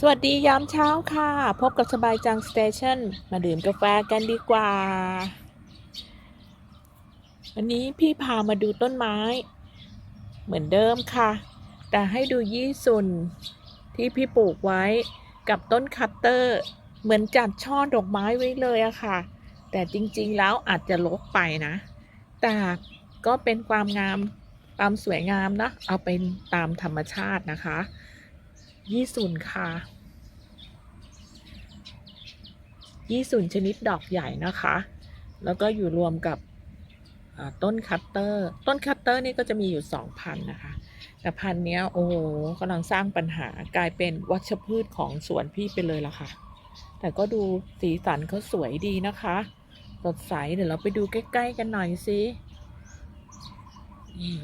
สวัสดียามเช้าค่ะ พบกับสบายจังสเตชันมาดื่มกาแฟกันดีกว่า วันนี้พี่พามาดูต้นไม้ เหมือนเดิมค่ะ แต่ให้ดูยี่สุนที่พี่ปลูกไว้กับต้นคัตเตอร์ เหมือนจัดช่อดอกไม้ไว้เลยอะค่ะ แต่จริงๆแล้วอาจจะลกไปนะ แต่ก็เป็นความงามความสวยงามนะ เอาเป็นตามธรรมชาตินะคะ ยี่สุนค่ะยี่สุนชนิดดอกใหญ่นะคะ แล้วก็อยู่รวมกับต้นคัตเตอร์ ต้นคัตเตอร์นี่ก็จะมีอยู่สองพันนะคะ แต่พันเนี้ยโอ้โหกำลังสร้างปัญหากลายเป็นวัชพืชของสวนพี่ไปเลยละค่ะ แต่ก็ดูสีสันเขาสวยดีนะคะ สดใส เดี๋ยวเราไปดูใกล้ ๆ กันหน่อยสินี่